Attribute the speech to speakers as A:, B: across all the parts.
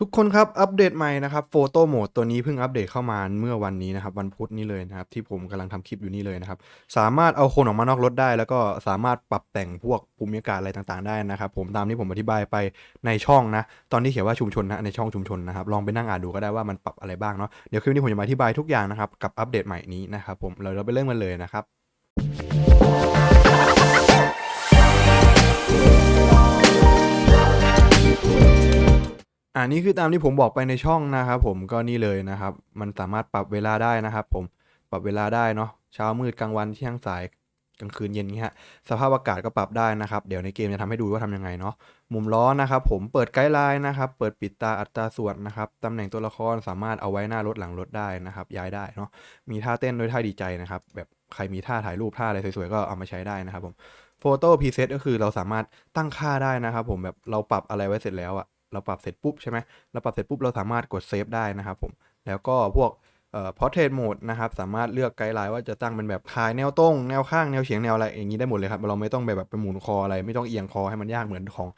A: ทุกคนครับอัปเดตใหม่นะครับโฟโต้โหมดตัวนี้เพิ่งอัปเดตเข้ามาเมื่อวันนี้นะครับวันพุธนี้เลยนะครับที่ผมกำลังทำคลิปอยู่นี่เลยนะครับสามารถเอาคนออกมานอกรถได้ แล้วก็สามารถปรับแต่งพวกภูมิอากาศอะไรต่างๆ ได้นะครับผมตามที่ผมอธิบายไปในช่องนะตอนที่เขียนว่าชุมชนนะในช่องชุมชนนะครับลองไปนั่งอ่านดูก็ได้ว่ามันปรับอะไรบ้างเนาะเดี๋ยวคลิปนี้ผมจะมาอธิบายทุกอย่างนะครับกับอัปเดตใหม่นี้นะครับผมเราเราไปเริ่มกันเลยนะครับ นี่คือตามที่ผมบอกไปในช่องนะครับผมก็นี่เลยนะครับ มันสามารถปรับเวลาได้นะครับผมปรับเวลาได้เนาะเช้ามืดกลางวันเที่ยงสายกลางคืนเย็นนี้ฮะสภาพอากาศก็ปรับได้นะครับ เดี๋ยวในเกมจะทำให้ดูว่าทำยังไงเนาะมุมล้อนะครับ ผมเปิดไกด์ไลน์นะครับ เปิดปิดตาอัตราส่วนนะครับตำแหน่งตัวละครสามารถเอาไว้หน้ารถหลังรถได้นะครับ ย้ายได้เนาะมีท่าเต้นด้วยท่าดีใจนะครับ แบบใครมีท่าถ่ายรูปท่าอะไรสวยๆก็เอามาใช้ได้นะครับผมโฟโต้พรีเซตก็คือเราสามารถตั้งค่าได้นะครับ ผมแบบเราปรับอะไรไว้เสร็จแล้วอะ เราปรับเสร็จปุ๊บใช่ไหมเราปรับเสร็จปุ๊บเราสามารถกดเซฟได้นะครับผมแล้วก็พวกเอ่อ portrait mode นะครับสามารถเลือกไกด์ไลน์ว่าจะตั้งเป็นแบบถ่ายแนวตรงแนวข้างแนวเฉียงแนวอะไรอย่างนี้ได้หมดเลยครับเราไม่ต้องแบบไปหมุนคออะไรไม่ต้องเอียงคอให้มันยากเหมือนของ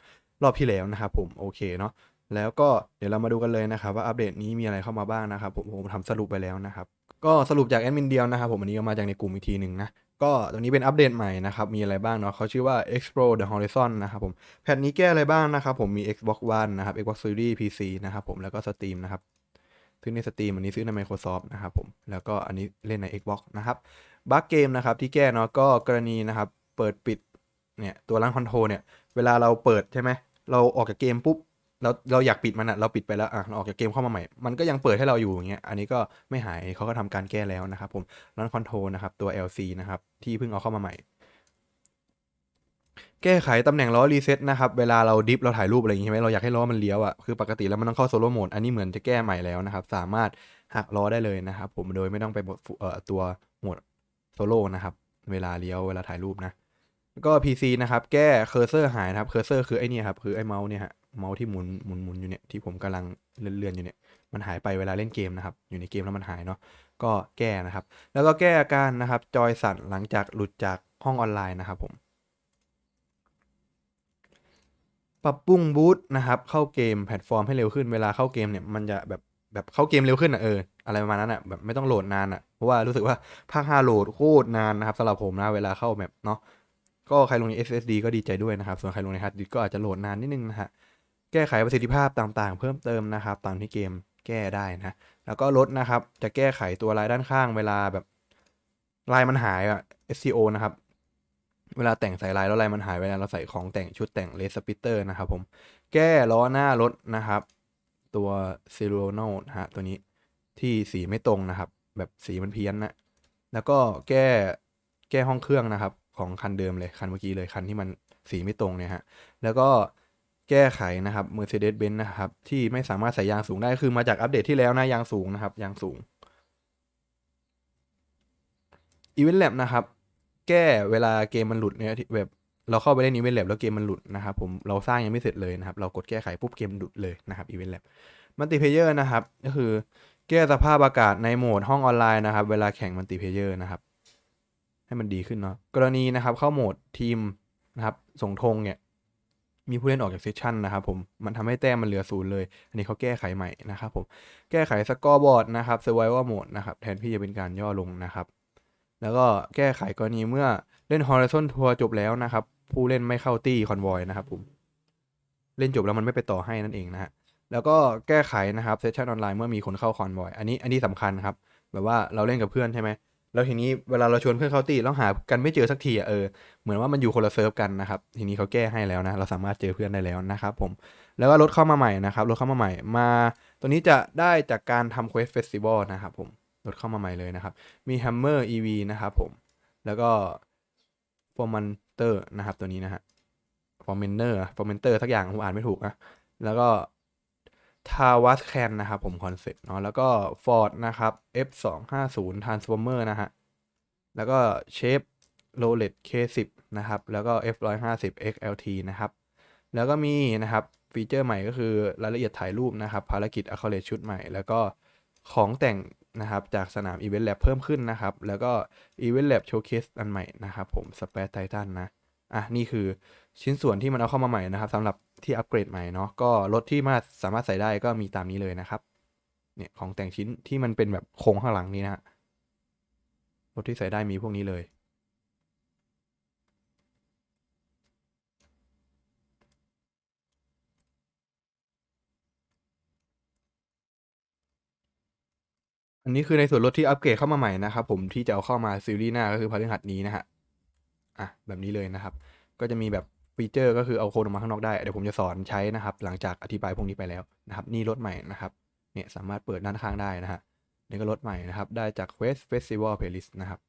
A: รอบที่แล้วนะครับผมโอเคเนาะแล้วก็เดี๋ยวเรามาดูกันเลยนะครับว่าอัปเดตนี้มีอะไรเข้ามาบ้างนะครับผมผมทำสรุปไปแล้วนะครับก็สรุปจากแอดมินเดียวนะครับผมอันนี้ก็มาจากในกลุ่มอีกทีหนึ่งนะ ก็ตัวนี้เป็นอัปเดตใหม่นะครับ มีอะไรบ้างเนาะเขาชื่อว่า Explore the Horizon นะครับผม แพทนี้แก้อะไรบ้างนะครับ ผมมี Xbox One นะครับ Xbox Series PC นะครับผมแล้วก็ Steam นะครับซื้อใน Steam อันนี้ซื้อใน Microsoft นะครับผม แล้วก็อันนี้เล่นใน Xbox นะครับบั๊กเกมนะครับที่แก้เนาะก็กรณีนะครับ เปิดปิดเนี่ยตัวรันคอนโทรเนี่ย เวลาเราเปิดใช่ไหมเราออกจากเกมปุ๊บ เราเราอยากปิดมันอะเราปิดไปแล้วอะเราออกจากเกมเข้ามาใหม่ มันก็ยังเปิดให้เราอยู่อย่างเงี้ยอันนี้ก็ไม่หายเขาก็ทำการแก้แล้วนะครับผมรันคอนโทรลนะครับตัว LC นะครับที่เพิ่งเอาเข้ามาใหม่ แก้ไขตำแหน่งล้อรีเซ็ตนะครับเวลาเราดิฟเราถ่ายรูปอะไรอย่างเงี้ใช่ไหมเราอยากให้ล้อมันเลี้ยวอะคือปกติแล้วมันต้องเข้าโซโล่โหมดอันนี้เหมือนจะแก้ใหม่แล้วนะครับสามารถหักล้อได้เลยนะครับผมโดยไม่ต้องไปหมดเอ่อตัวโหมดโซโล่นะครับเวลาเลี้ยวเวลาถ่ายรูปนะ แล้วก็ PC นะครับ แก้เคอร์เซอร์หายนะครับ เคอร์เซอร์คือไอ้นี่ครับ คือไอ้เมาส์เนี่ยฮะ เมาส์ที่หมุนหมุนหมุนอยู่เนี่ย ที่ผมกำลังเลื่อนๆอยู่เนี่ย มันหายไปเวลาเล่นเกมนะครับ อยู่ในเกมแล้วมันหายเนาะ ก็แก้นะครับ แล้วก็แก้อาการนะครับ จอยสั่นหลังจากหลุดจากห้องออนไลน์นะครับผม ปรับปรุงบูตนะครับ เข้าเกมแพลตฟอร์มให้เร็วขึ้น เวลาเข้าเกมเนี่ย มันจะแบบแบบเข้าเกมเร็วขึ้นอะเอออะไรประมาณนั้นอะแบบไม่ต้องโหลดนานอะเพราะว่ารู้สึกว่าภาค5โหลดโคตรนานนะครับสำหรับผมนะเวลาเข้าแมปเนาะ ก็ใครลงใน SSD ก็ดีใจด้วยนะครับ ส่วนใครลงในฮาร์ดดิสก์ก็อาจจะโหลดนานนิดนึงนะฮะ แก้ไขประสิทธิภาพต่างๆ เพิ่มเติมนะครับ ตามที่เกมแก้ได้นะ แล้วก็ลดนะครับ จะแก้ไขตัวลายด้านข้างเวลาแบบลายมันหายอะ SCO นะครับ เวลาแต่งใส่ลายแล้วลายมันหายเวลาเราใส่ของแต่งชุดแต่งเลสปิเตอร์นะครับผม แก้ล้อหน้ารถนะครับ ตัวซีโรโนนะฮะตัวนี้ที่สีไม่ตรงนะครับ แบบสีมันเพี้ยนนะ แล้วก็แก้แก้ห้องเครื่องนะครับ ของคันเดิมเลย คันเมื่อกี้เลยคันที่มันสีไม่ตรงเนี่ยฮะ แล้วก็แก้ไขนะครับ Mercedes-Benz นะครับ ที่ไม่สามารถใส่ยางสูงได้คือมาจากอัปเดตที่แล้วนะยางสูงนะครับ ยางสูง Event Lab นะครับ แก้เวลาเกมมันหลุดเนี่ยแบบเราเข้าไปเล่น Event Lab แล้วเกมมันหลุดนะครับผมเราสร้างยังไม่เสร็จเลยนะครับ เรากดแก้ไขปุ๊บเกมหลุดเลยนะครับ Event Lab Multiplayer นะครับ ก็คือแก้สภาพอากาศในโหมดห้องออนไลน์นะครับ เวลาแข่ง Multiplayer นะครับ ให้มันดีขึ้นเนาะกรณีนะครับเข้าโหมดทีมนะครับส่งธงเนี่ยมีผู้เล่นออกจากเซสชันนะครับผมมันทำให้แต้มมันเหลือศูนย์เลย อันนี้เขาแก้ไขใหม่นะครับผมแก้ไขสกอร์บอร์ดนะครับ Survival Mode นะครับแทนที่จะเป็นการย่อลงนะครับ แล้วก็แก้ไขกรณีเมื่อเล่น Horizon Tour จบแล้วนะครับ ผู้เล่นไม่เข้าตี้คอนวอยนะครับผมเล่นจบแล้วมันไม่ไปต่อให้นั่นเองนะฮะแล้วก็แก้ไขนะครับเซสชันออนไลน์เมื่อมีคนเข้าคอนวอยอันนี้อันนี้สำคัญครับแบบว่าเราเล่นกับเพื่อนใช่ไหม แล้วทีนี้เวลาเราชวนเพื่อนเข้าตี้แล้วหากันไม่เจอสักทีอะเออเหมือนว่ามันอยู่คนละเซิร์ฟกันนะครับทีนี้เขาแก้ให้แล้วนะเราสามารถเจอเพื่อนได้แล้วนะครับผมแล้วก็รถเข้ามาใหม่นะครับรถเข้ามาใหม่มา ตัวนี้จะได้จากการทำ Quest Festival นะครับผมรถเข้ามาใหม่เลยนะครับ มี Hammer EV นะครับผม แล้วก็ Formentor นะครับตัวนี้นะฮะ Formentor Formentor สักอย่างผมอ่านไม่ถูกนะแล้วก็ ทาวัสแคนนะครับผมคอนเซ็ปต์เนาะแล้วก็ Ford นะครับ F 2 5 0 Transformer นะฮะ แล้วก็เชฟโรเลต K10 นะครับ แล้วก็ F 1 5 0 XLT นะครับ แล้วก็มีนะครับฟีเจอร์ใหม่ก็คือรายละเอียดถ่ายรูปนะครับ ภารกิจ a c c o l a t e ชุดใหม่ แล้วก็ของแต่งนะครับจากสนาม Event Lab เพิ่มขึ้นนะครับ แล้วก็ Event Lab Showcase อันใหม่นะครับผม Space Titan นะ อะ นี่คือ ชิ้นส่วนที่มันเอาเข้ามาใหม่นะครับสำหรับที่อัปเกรดใหม่เนาะก็รถที่มาสามารถใส่ได้ก็มีตามนี้เลยนะครับเนี่ยของแต่งชิ้นที่มันเป็นแบบโครงข้างหลังนี้นะฮะรถที่ใส่ได้มีพวกนี้เลยอันนี้คือในส่วนลดที่อัปเกรดเข้ามาใหม่นะครับผมที่จะเอาเข้ามาซีรีส์หน้าก็คือพฤหัสนี้นะฮะอะแบบนี้เลยนะครับ ก็จะมีแบบ ฟีเจอร์ก็คือเอาโค้ดออกมาข้างนอกได้ เดี๋ยวผมจะสอนใช้นะครับ หลังจากอธิบายพวกนี้ไปแล้วนะครับ นี่รถใหม่นะครับ เนี่ยสามารถเปิดด้านข้างได้นะฮะ นี่ก็รถใหม่นะครับ ได้จาก Quest Festival Playlist นะครับ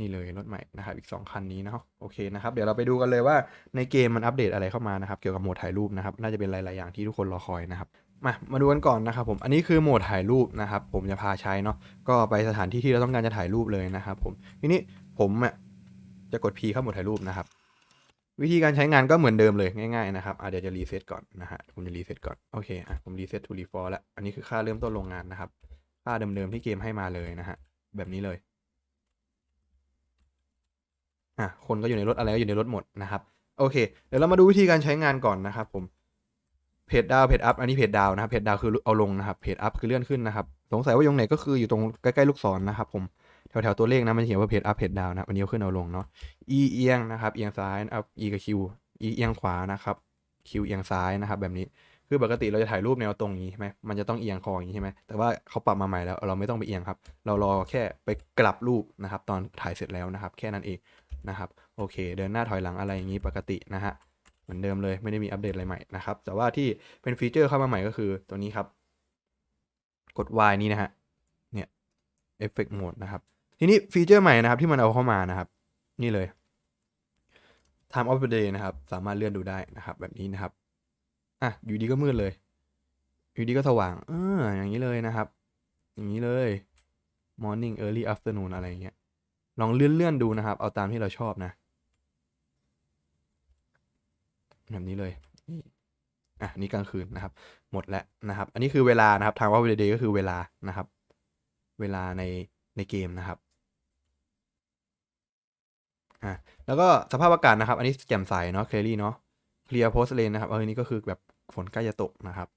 A: นี่เลยรถใหม่นะครับ อีก 2 คันนี้เนาะ โอเคนะครับ เดี๋ยวเราไปดูกันเลยว่าในเกมมันอัปเดตอะไรเข้ามานะครับ เกี่ยวกับโหมดถ่ายรูปนะครับ น่าจะเป็นหลาย ๆ อย่างที่ทุกคนรอคอยนะครับมามาดูกันก่อนนะครับผมอันนี้คือโหมดถ่ายรูปนะครับ ผมจะพาใช้เนาะก็ไปสถานที่ที่เราต้องการจะถ่ายรูปเลยนะครับผมทีนี้ผมอะจะกด P เข้าโหมดถ่ายรูปนะครับ วิธีการใช้งานก็เหมือนเดิมเลยง่ายๆนะครับอะเดี๋ยวจะรีเซ็ตก่อนนะฮะผมจะรีเซ็ตก่อน โอเคอะผมรีเซ็ตทูรีฟอร์แล้ว อันนี้คือค่าเริ่มต้นโรงงานนะครับ ค่าเดิมๆที่เกมให้มาเลยนะฮะ แบบนี้เลยอะคนก็อยู่ในรถอะไรก็อยู่ในรถหมดนะครับ โอเค เดี๋ยวเรามาดูวิธีการใช้งานก่อนนะครับ ผมเพจดาวเพจอัพอันนี้เพจดาวนะครับเพจดาวคือเอาลงนะครับเพจอัพคือเลื่อนขึ้นนะครับ สงสัยว่ายตรงไหนก็คืออยู่ตรงใกล้ๆลูกศรนะครับ ผม แถวๆตัวเลขนะมันเขียนว่าเพจอัพเพจดาวนะครับอันนี้เอาขึ้นเอาลงเนาะ e เอียงนะครับเอียงซ้ายนะครับ e กับ q e เอียงขวานะครับ q เอียงซ้ายนะครับแบบนี้คือปกติเราจะถ่ายรูปแนวตรงนี้ใช่ไหมมันจะต้องเอียงคออย่างนี้ใช่ไหมแต่ว่าเขาปรับมาใหม่แล้วเราไม่ต้องไปเอียงครับ เรารอแค่ไปกลับรูปนะครับ ตอนถ่ายเสร็จแล้วนะครับ แค่นั้นเองนะครับ โอเค เดินหน้าถอยหลังอะไรอย่างนี้ปกตินะฮะเหมือนเดิมเลยไม่ได้มีอัปเดตอะไรใหม่นะครับ แต่ว่าที่เป็นฟีเจอร์เข้ามาใหม่ก็คือตัวนี้ครับ กด Y นี้นะฮะเนี่ย Effect Mode นะครับ ทีนี้ฟีเจอร์ใหม่นะครับที่มันเอาเข้ามานะครับ นี่เลย Time of the day นะครับ สามารถเลื่อนดูได้นะครับ แบบนี้นะครับอะอยู่ดีก็มืดเลย อยู่ดีก็สว่างเอออย่างนี้เลยนะครับ อย่างนี้เลย morning early afternoon อะไรอย่างเงี้ยลองเลื่อนเลื่อนดูนะครับ เอาตามที่เราชอบนะ แบบนี้เลยอะนี่กลางคืนนะครับ หมดแล้วนะครับ อันนี้คือเวลานะครับ Time of the day ก็คือเวลานะครับ เวลาในในเกมนะครับ อะแล้วก็สภาพอากาศนะครับ อันนี้แจ่มใสเนาะ clearly เนาะ clear post rain นะครับเออนี่ก็คือแบบฝนใกล้จะตกนะครับ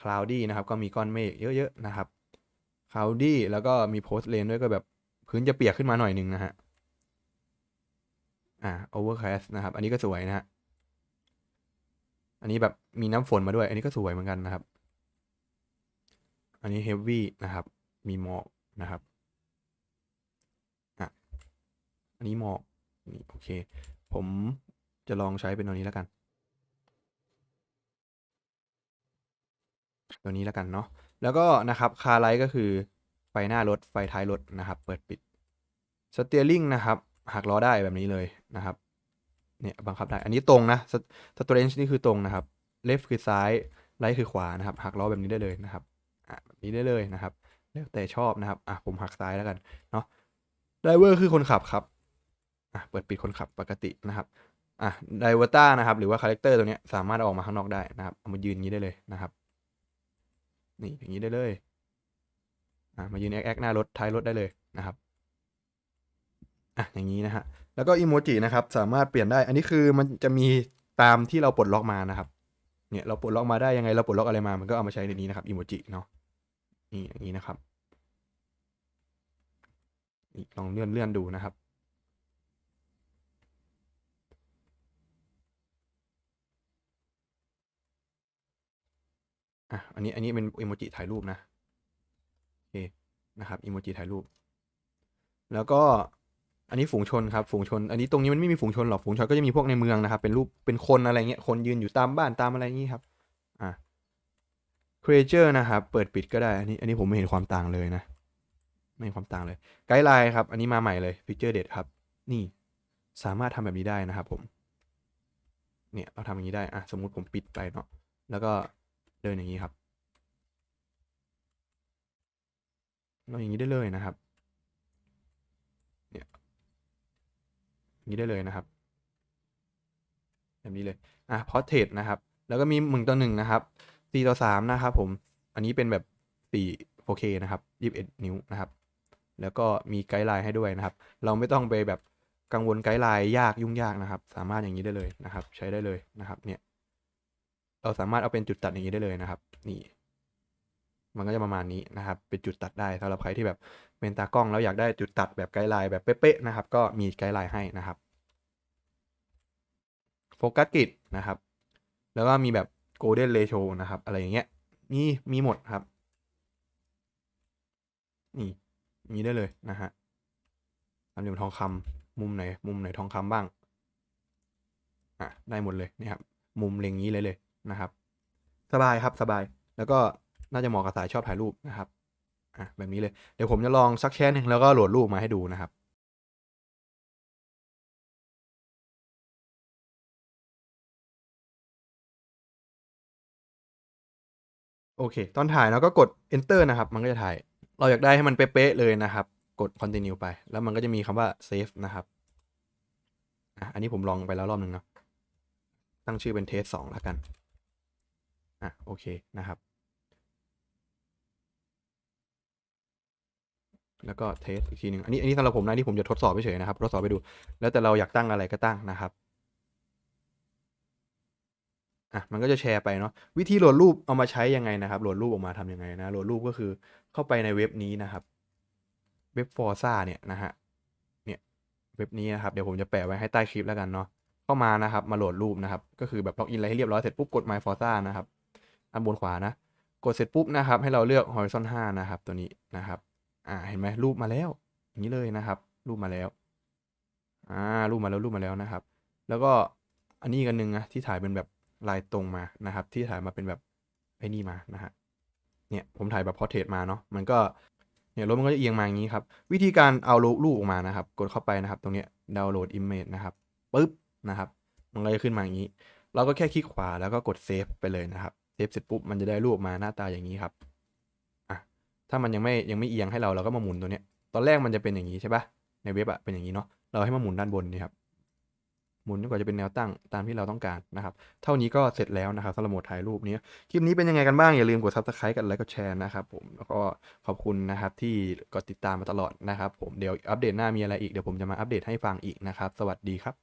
A: cloudy นะครับก็มีก้อนเมฆเยอะๆนะครับ cloudy แล้วก็มี post rain ด้วยก็แบบพื้นจะเปียกขึ้นมาหน่อยหนึงนะฮะอ่า overcast นะครับ อันนี้ก็สวยนะฮะอันนี้แบบมีน้ำฝนมาด้วย อันนี้ก็สวยเหมือนกันนะครับ อันนี้ heavy นะครับ มีหมอกนะครับอะอันนี้หมอก นี่โอเค ผมจะลองใช้เป็นตัวนี้แล้วกัน ตัวนี้แล้วกันเนาะแล้วก็นะครับคาไลท์ก็คือไฟหน้ารถไฟท้ายรถนะครับ เปิดปิดสเตียริงนะครับหักล้อได้แบบนี้เลยนะครับเนี่ยบังคับได้ อันนี้ตรงนะสเตรนจ์นี่คือตรงนะครับเลฟคือซ้ายไลท์คือขวานะครับหักล้อแบบนี้ได้เลยนะครับอะแบบนี้ได้เลยนะครับแล้วแต่ชอบนะครับอะผมหักซ้ายแล้วกันเนาะไดเวอร์คือคนขับครับ อะเปิดปิดคนขับปกตินะครับอะไดเวอร์ต้านะครับ หรือว่าคาแรคเตอร์ตัวนี้สามารถเอาออกมาข้างนอกได้นะครับเอามายืนอย่างนี้ได้เลยนะครับนี่อย่างนี้ได้เลยอะมายืนแอคแอคหน้ารถท้ายรถได้เลยนะครับอะอย่างนี้นะฮะแล้วก็อีโมจินะครับสามารถเปลี่ยนได้ อันนี้คือมันจะมีตามที่เราปลดล็อกมานะครับเนี่ยเราปลดล็อกมาได้ยังไงเราปลดล็อกอะไรมา มันก็เอามาใช้ในนี้นะครับอีโมจิเนาะนี่อย่างนี้นะครับนี่ลองเลื่อนเลื่อนดูนะครับ อะอันนี้อันนี้เป็นอีโมจิถ่ายรูปนะโอเคนะครับอีโมจิถ่ายรูป แล้วก็อันนี้ฝูงชนครับฝูงชน อันนี้ตรงนี้มันไม่มีฝูงชนหรอกฝูงชนก็จะมีพวกในเมืองนะครับ เป็นรูปเป็นคนอะไรเงี้ยคนยืนอยู่ตามบ้านตามอะไรอย่างงี้ครับอะ creature นะครับ เปิดปิดก็ได้ อันนี้ อันนี้ผมไม่เห็นความต่างเลยนะ ไม่เห็นความต่างเลย ไกด์ไลน์ครับ อันนี้มาใหม่เลยฟีเจอร์เด็ดครับ นี่ สามารถทำแบบนี้ได้นะครับผม เนี่ย เราทำอย่างนี้ได้ อะ สมมุติผมปิดไปเนาะ แล้วก็ เดินอย่างนี้ครับเราอย่างนี้ได้เลยนะครับ เนี่ยอย่างนี้ได้เลยนะครับ แบบนี้เลย อะพอร์เทรตนะครับ แล้วก็มีหนึ่งต่อหนึ่งนะครับสี่ต่อสามนะครับผม อันนี้เป็นแบบสี่ 4K นะครับยี่สิบเอ็ดนิ้วนะครับ แล้วก็มีไกด์ไลน์ให้ด้วยนะครับ เราไม่ต้องไปแบบกังวลไกด์ไลน์ยากยุ่งยากนะครับ สามารถอย่างนี้ได้เลยนะครับ ใช้ได้เลยนะครับ เนี่ย เราสามารถเอาเป็นจุดตัดอย่างนี้ได้เลยนะครับ นี่ มันก็จะประมาณนี้นะครับ เป็นจุดตัดได้สำหรับใครที่แบบเป็นตากล้องแล้วอยากได้จุดตัดแบบไกด์ไลน์แบบเป๊ะๆนะครับ ก็มีไกด์ไลน์ให้นะครับโฟกัสกริดนะครับ แล้วก็มีแบบโกลเด้นเรโชนะครับ อะไรอย่างเงี้ยมีมีหมดครับ นี่ มีได้เลยนะฮะสามเหลี่ยมทองคำมุมไหน มุมไหนทองคำบ้าง อะ ได้หมดเลยนี่ครับ มุมเล็งนี้เลยเลย นะครับ สบายครับสบาย แล้วก็น่าจะเหมาะกับสายชอบถ่ายรูปนะครับอะแบบนี้เลย เดี๋ยวผมจะลองสักแชร์หนึ่งแล้วก็โหลดรูปมาให้ดูนะครับโอเค ตอนถ่ายเราก็กด enter นะครับ มันก็จะถ่าย เราอยากได้ให้มันเป๊ะๆเลยนะครับ กด continue ไป แล้วมันก็จะมีคำว่า save นะครับอะอันนี้ผมลองไปแล้วรอบหนึ่งเนาะ ตั้งชื่อเป็นเทสสองแล้วกัน อะโอเคนะครับ แล้วก็เทสอีกทีหนึ่งอันนี้อันนี้สำหรับผมนะที่ผมจะทดสอบเฉยนะครับทดสอบไปดู แล้วแต่เราอยากตั้งอะไรก็ตั้งนะครับอะมันก็จะแชร์ไปเนาะวิธีโหลดรูปเอามาใช้ยังไงนะครับโหลดรูปออกมาทำยังไงนะโหลดรูปก็คือเข้าไปในเว็บนี้นะครับ เว็บฟอร์ซ่าเนี่ยนะฮะเนี่ยเว็บนี้นะครับเดี๋ยวผมจะแปะไว้ให้ใต้คลิปแล้วกันเนาะเข้ามานะครับมาโหลดรูปนะครับ ก็คือแบบล็อกอินอะไรให้เรียบร้อยเสร็จปุ๊บกด My Forza นะครับ อันบนขวานะ กดเสร็จปุ๊บนะครับ ให้เราเลือก Horizon 5 นะครับ ตัวนี้นะครับ อ่า เห็นไหมรูปมาแล้ว อย่างนี้เลยนะครับ รูปมาแล้ว อ่า รูปมาแล้ว รูปมาแล้วนะครับ แล้วก็อันนี้กันหนึ่งนะ ที่ถ่ายเป็นแบบลายตรงมานะครับ ที่ถ่ายมาเป็นแบบไอ้นี่มานะฮะ เนี่ย ผมถ่ายแบบพอร์เทรตมาเนาะ มันก็ เนี่ย รถมันก็จะเอียงมาอย่างนี้ครับ วิธีการเอารูปออกมานะครับ กดเข้าไปนะครับ ตรงเนี้ยดาวน์โหลดอิมเมจนะครับปึ๊บนะครับ มันก็จะขึ้นมาอย่างนี้ เราก็แค่คลิกขวาแล้วก็กดเซฟไปเลยนะครับ ฟเสร็จปุ๊บมันจะได้รูปออกมาหน้าตาอย่างนี้ครับอะถ้ามันยังไม่ยังไม่เอียงให้เราเราก็มาหมุนตัวเนี้ย ตอนแรกมันจะเป็นอย่างนี้ใช่ปะในเว็บอะเป็นอย่างนี้เนาะเราให้มาหมุนด้านบนนี่ครับหมุนจนกว่าจะเป็นแนวตั้งตามที่เราต้องการนะครับ เท่านี้ก็เสร็จแล้วนะครับสำหรับโหมดถ่ายรูปนี้ คลิปนี้เป็นยังไงกันบ้าง อย่าลืมกด subscribe กันไลค์กดแชร์นะครับผม แล้วก็ขอบคุณนะครับที่กดติดตามมาตลอดนะครับผม เดี๋ยวอัปเดตหน้ามีอะไรอีก เดี๋ยวผมจะมาอัปเดตให้ฟังอีกนะครับ สวัสดีครับ